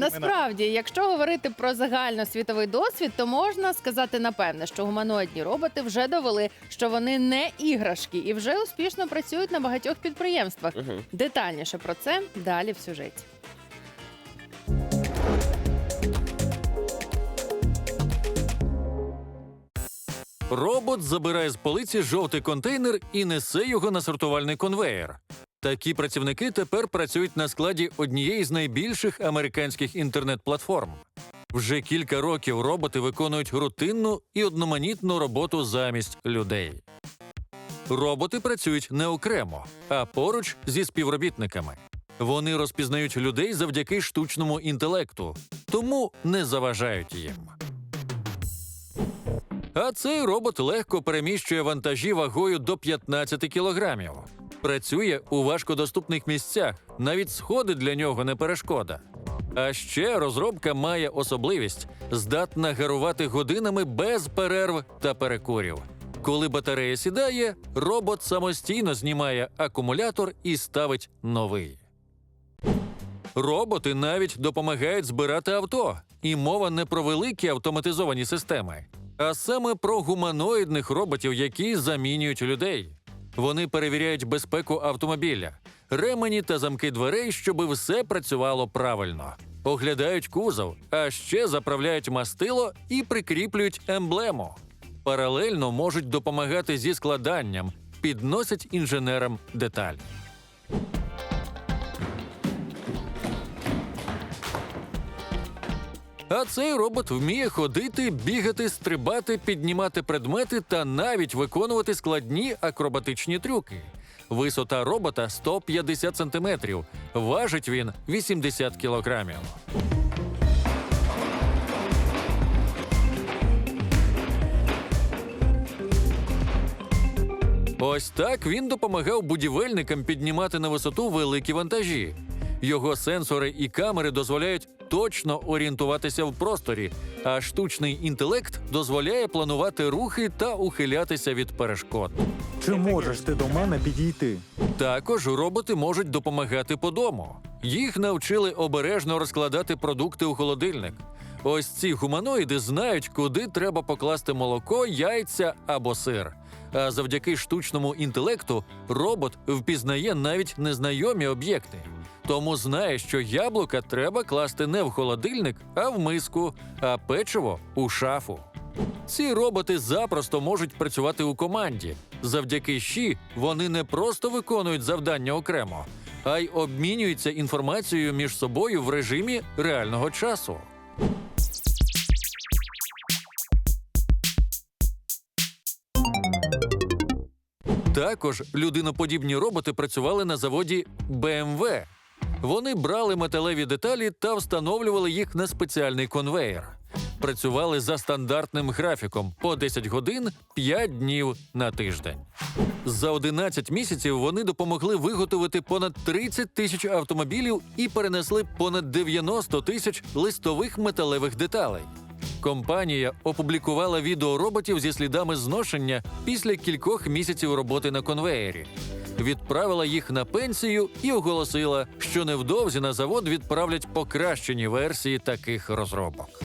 такими Насправді, якщо говорити про загальносвітовий досвід, то можна сказати напевне, що гуманоїдні роботи вже довели, що вони не іграшки і вже успішно працюють на багатьох підприємствах. Угу. Детальніше про це далі в сюжеті. Робот забирає з полиці жовтий контейнер і несе його на сортувальний конвеєр. Такі працівники тепер працюють на складі однієї з найбільших американських інтернет-платформ. Вже кілька років роботи виконують рутинну і одноманітну роботу замість людей. Роботи працюють не окремо, а поруч зі співробітниками. Вони розпізнають людей завдяки штучному інтелекту, тому не заважають їм. А цей робот легко переміщує вантажі вагою до 15 кілограмів. Працює у важкодоступних місцях, навіть сходи для нього не перешкода. А ще розробка має особливість здатна гарувати годинами без перерв та перекурів. Коли батарея сідає, робот самостійно знімає акумулятор і ставить новий. Роботи навіть допомагають збирати авто, і мова не про великі автоматизовані системи, а саме про гуманоїдних роботів, які замінюють людей. Вони перевіряють безпеку автомобіля, ремені та замки дверей, щоб все працювало правильно. Оглядають кузов, а ще заправляють мастило і прикріплюють емблему. Паралельно можуть допомагати зі складанням, підносять інженерам деталі. А цей робот вміє ходити, бігати, стрибати, піднімати предмети та навіть виконувати складні акробатичні трюки. Висота робота 150 сантиметрів. Важить він 80 кілограмів. Ось так він допомагав будівельникам піднімати на висоту великі вантажі. Його сенсори і камери дозволяють точно орієнтуватися в просторі, а штучний інтелект дозволяє планувати рухи та ухилятися від перешкод. Чи можеш ти до мене підійти? Також роботи можуть допомагати по дому. Їх навчили обережно розкладати продукти у холодильник. Ось ці гуманоїди знають, куди треба покласти молоко, яйця або сир. А завдяки штучному інтелекту робот впізнає навіть незнайомі об'єкти. Тому знає, що яблука треба класти не в холодильник, а в миску, а печиво у шафу. Ці роботи запросто можуть працювати у команді. Завдяки щі вони не просто виконують завдання окремо, а й обмінюються інформацією між собою в режимі реального часу. Також людиноподібні роботи працювали на заводі BMW. Вони брали металеві деталі та встановлювали їх на спеціальний конвеєр. Працювали за стандартним графіком по 10 годин 5 днів на тиждень. За 11 місяців вони допомогли виготовити понад 30 тисяч автомобілів і перенесли понад 90 тисяч листових металевих деталей. Компанія опублікувала відео роботів зі слідами зношення після кількох місяців роботи на конвеєрі. Відправила їх на пенсію і оголосила, що невдовзі на завод відправлять покращені версії таких розробок.